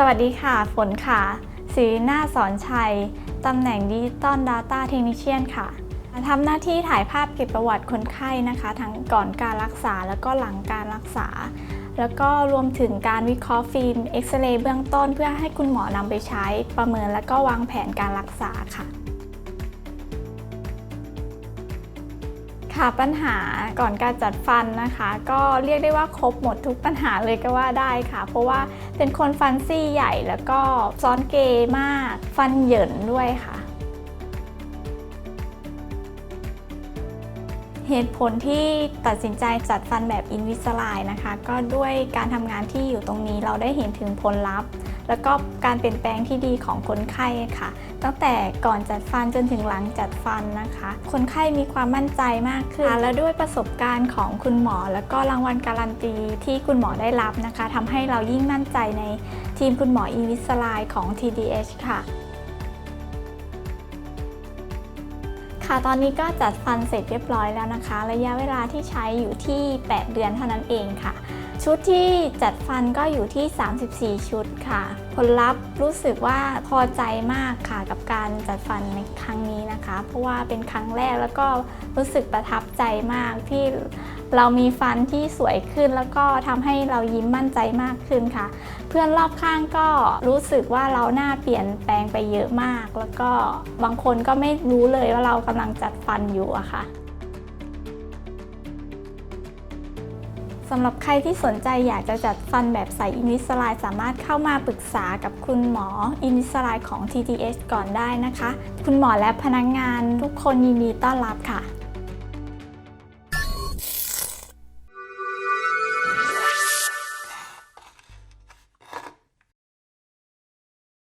สวัสดีค่ะ ฝนค่ะศิรินาสอนชัย ตำแหน่งดิจิตอล Data Technician ค่ะทำหน้าที่ถ่ายภาพเก็บประวัติคนไข้นะคะ ทั้งก่อนการรักษาแล้วก็หลังการรักษา แล้วก็รวมถึงการวิเคราะห์ฟิล์มเอ็กซเรย์เบื้องต้นเพื่อให้คุณหมอนำไปใช้ประเมินและก็วางแผนการรักษาค่ะ ค่ะปัญหาก่อนการจัดฟันนะคะ ก็เรียกได้ว่าครบหมดทุกปัญหาเลยก็ว่าได้ค่ะ เพราะว่าเป็นคนฟันซี่ใหญ่แล้วก็ซ้อนเกยมาก ฟันเหยินด้วยค่ะ เหตุผลที่ตัดสินใจจัดฟันแบบอินวิสไลนะคะ ก็ด้วยการทำงานที่อยู่ตรงนี้เราได้เห็นถึงผลลัพธ์ แล้วก็การเปลี่ยนแปลงที่ดีของคนไข้ค่ะ ตั้งแต่ก่อนจัดฟันจนถึงหลังจัดฟันนะคะ คนไข้มีความมั่นใจมากขึ้น และด้วยประสบการณ์ของคุณหมอ แล้วก็รางวัลการันตีที่คุณหมอได้รับนะคะทำให้เรายิ่งมั่นใจในทีมคุณหมออีวิสไลของ TDH ค่ะ ค่ะตอนนี้ก็จัดฟันเสร็จเรียบร้อยแล้วนะคะ ระยะเวลาที่ใช้อยู่ที่ 8 เดือนเท่านั้นเองค่ะ ชุดที่จัดฟันก็อยู่ที่ 34 ชุดค่ะ ผลลัพธ์รู้สึกว่าพอใจมากค่ะกับการจัดฟันในครั้งนี้นะคะ เพราะว่าเป็นครั้งแรกแล้วก็รู้สึกประทับใจมากที่เรามีฟันที่สวยขึ้น แล้วก็ทำให้เรายิ้มมั่นใจมากขึ้นค่ะ เพื่อนรอบข้างก็รู้สึกว่าเราหน้าเปลี่ยนแปลงไปเยอะมาก แล้วก็บางคนก็ไม่รู้เลยว่าเรากำลังจัดฟันอยู่อะค่ะสำหรับใครที่สนใจอยากจะจัดฟันแบบใสอินิสไลสามารถเข้ามาปรึกษากับคุณหมออินิสไลของ TTS ก่อนได้นะคะ คุณหมอและพนักงงานทุกคนยินดีต้อนรับค่ะ